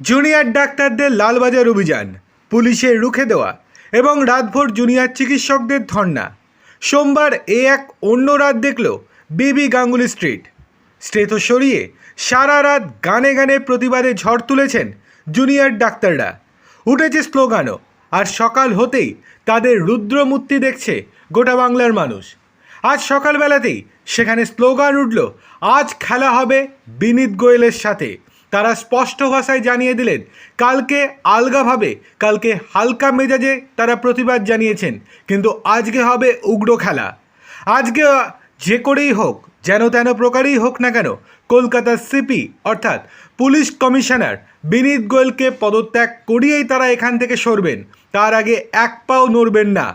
Junior ডাক্তারদের লালবাজার অভিযান, পুলিশের রুখে দেওয়া এবং রাতভর জুনিয়র চিকিৎসকদের ধর্না সোমবার এ এক অন্য রাত দেখল বিবি গাঙ্গুলি স্ট্রিট। স্ট্রেথ সরিয়ে সারা রাত গানে গানে প্রতিবাদে ঝড় তুলেছেন জুনিয়র ডাক্তাররা। উঠেছে স্লোগানও, আর সকাল হতেই তাদের রুদ্রমূর্তি দেখছে গোটা বাংলার মানুষ। আজ সকালবেলাতেই সেখানে স্লোগান উঠল, আজ খেলা হবে বিনীত গোয়েলের সাথে। তারা স্পষ্ট ভাষায় জানিয়ে দিলেন, কালকে আলগাভাবে, কালকে হালকা মেজাজে তারা প্রতিবাদ জানিয়েছেন, কিন্তু আজকে হবে উগ্র খেলা। আজকে যে করেই হোক, যেন তেন প্রকারেই হোক না কেন কলকাতার সিপি, অর্থাৎ পুলিশ কমিশনার বিনীত গোয়েলকে পদত্যাগ করিয়েই তারা এখান থেকে সরবেন, তার আগে এক পাও নড়বেন না।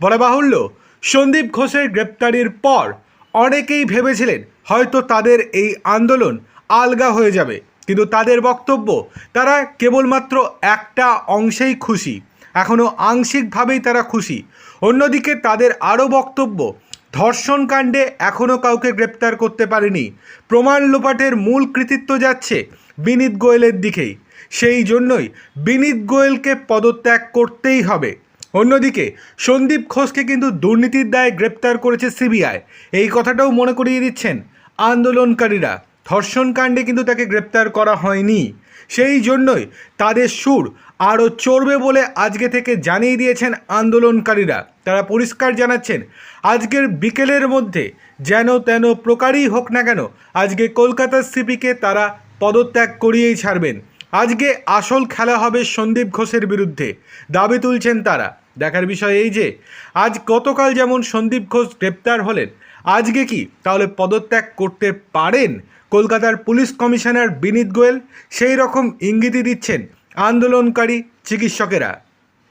বলা বাহুল্য, সন্দীপ ঘোষের গ্রেপ্তারির পর অনেকেই ভেবেছিলেন হয়তো তাদের এই আন্দোলন আলগা হয়ে যাবে। কিন্তু তাদের বক্তব্য, তারা কেবলমাত্র একটা অংশেই খুশি এখনও আংশিকভাবেই তারা খুশি। অন্যদিকে তাদের আরও বক্তব্য, ধর্ষণ কাণ্ডে এখনও কাউকে গ্রেপ্তার করতে পারেনি। প্রমাণ লোপাটের মূল কৃতিত্ব যাচ্ছে বিনীত গোয়েলের দিকেই। সেই জন্যই বিনীত গোয়েলকে পদত্যাগ করতেই হবে। অন্যদিকে সন্দীপ ঘোষকে কিন্তু দুর্নীতির দায়ে গ্রেপ্তার করেছে সিবিআই। এই কথাটাও মনে করিয়ে দিচ্ছেন আন্দোলনকারীরা। ধর্ষণ কাণ্ডে কিন্তু তাকে গ্রেপ্তার করা হয়নি। সেই জন্যই তাদের সুর আরও চড়বে বলে আজকে থেকে জানিয়ে দিয়েছেন আন্দোলনকারীরা। তারা পরিষ্কার জানাচ্ছেন, আজকের বিকেলের মধ্যে যেন তেন প্রকারই হোক না কেন, আজকে কলকাতার সিপিকে তারা পদত্যাগ করিয়েই ছাড়বেন। আজকে আসল খেলা হবে সন্দীপ ঘোষের বিরুদ্ধে। দাবি তুলছেন তারা। দেখার বিষয় এই যে, আজ গতকাল যেমন সন্দীপ ঘোষ গ্রেপ্তার হলেন, আজকে কি তাহলে পদত্যাগ করতে পারেন কলকাতার পুলিশ কমিশনার বিনীত গোয়েল? সেই রকম ইঙ্গিতই দিচ্ছেন আন্দোলনকারী চিকিৎসকেরা।